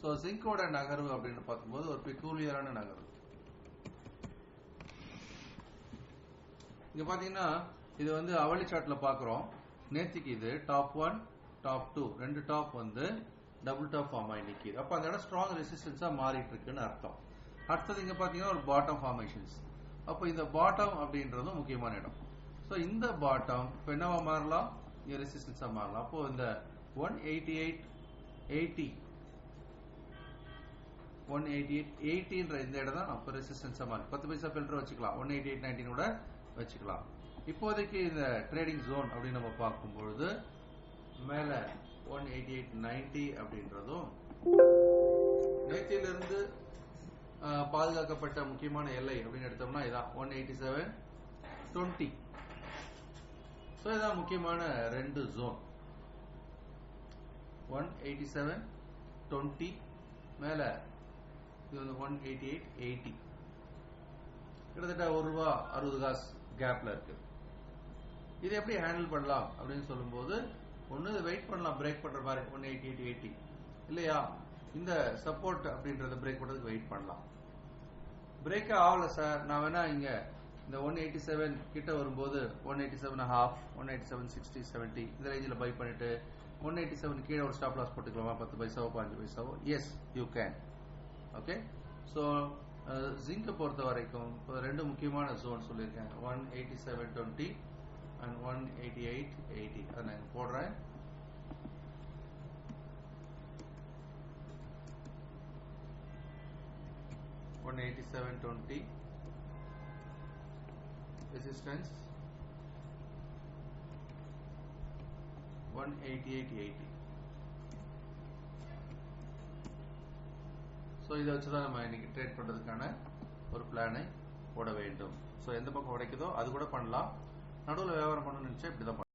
So ஜிங்கோட நகர்வு அப்படின்னு பார்க்கும்போது ஒரு பெக்கூலியரான நகர்வு. இங்க பாத்தீங்கன்னா இது வந்து அவளி சாட்டில் பாக்குறோம் நேத்திக்கு இது டாப் ஒன் டாப் டூ ரெண்டு டாப் வந்து டபுள் டாப் ஃபார்ம் ஆகி நிக்குது. அப்ப அந்த இடம் ஸ்ட்ராங் ரெசிஸ்டன்ஸா மாறிட்டு இருக்குன்னு அர்த்தம். அடுத்தது இங்க பாத்தீங்கன்னா ஒரு பாட்டம் ஃபார்மேஷன்ஸ் அப்போ இந்த பாட்டம் அப்படின்றதும் முக்கியமான இடம். ஸோ இந்த பாட்டம் இப்போ என்னவா மாறலாம்? இங்க ரெசிஸ்டன்ஸா மாறலாம். அப்போ இந்த one eighty eight eighty one eighty eight எயிட்டின்ற இந்த இடம் தான் அப்போ ரெசிஸ்டன்ஸா மாறும். பத்து பைசா ஃபில்டர் வச்சுக்கலாம். ஒன் எயிட்டி எயிட் நைன்டீன் கூட வச்சுக்கலாம். இப்போதைக்கு இந்த ட்ரேடிங் ஜோன் அப்படின்னு நம்ம பார்க்கும்பொழுது மேலே மேல ஒன் எயிட்டி எயிட் நைன்டி அப்படின்றதும் நேற்றிலிருந்து பாதுகாக்கப்பட்ட முக்கியமான எல்லை அப்படின்னு எடுத்தோம்னா இதான் one eighty seven twenty so இதான் முக்கியமான ரெண்டு zone one eighty seven twenty மேலே இது வந்து ஒன் எயிட்டி எயிட் எயிட்டி கிட்டத்தட்ட ஒரு ரூபா அறுபது காசு கேப்ல இருக்கு. இது எப்படி ஹேண்டில் பண்ணலாம் அப்படின்னு சொல்லும்போது ஒன்று வெயிட் பண்ணலாம் பிரேக் பண்ற மாதிரி ஒன் எயிட்டி எயிட் எயிட்டி இல்லையா? இந்த சப்போர்ட் அப்படின்றத பிரேக் பண்றதுக்கு வெயிட் பண்ணலாம். பிரேக்கே ஆகல சார் நான் வேணா இங்க இந்த ஒன் எயிட்டி செவன் கிட்ட வரும்போது one eighty seven half one eighty seven sixty seventy இந்த ரேஞ்சில் பை பண்ணிட்டு ஒன் எயிட்டி செவன் கீழே ஒரு ஸ்டாப் லாஸ் போட்டுக்கலாமா? பத்து பைசாவோ பாஞ்சு பைசாவோ? Yes you can okay so ஜிங்கை பொறுத்த வரைக்கும் இப்போ ரெண்டு முக்கியமான ஜோன் சொல்லியிருக்கேன். One eighty seven twenty and one eighty eight eighty அதை நான் இங்க போடுறேன். One eighty seven twenty resistance one eighty eight eighty so இதை வச்சு தான் நம்ம இன்னைக்கு ட்ரேட் பண்ணுறதுக்கான ஒரு பிளானை போட வேண்டும். ஸோ எந்த பக்கம் உடைக்குதோ அது கூட பண்ணலாம். நடுவில் வியாபாரம் பண்ணணும்னு நினச்சா இப்படி தான்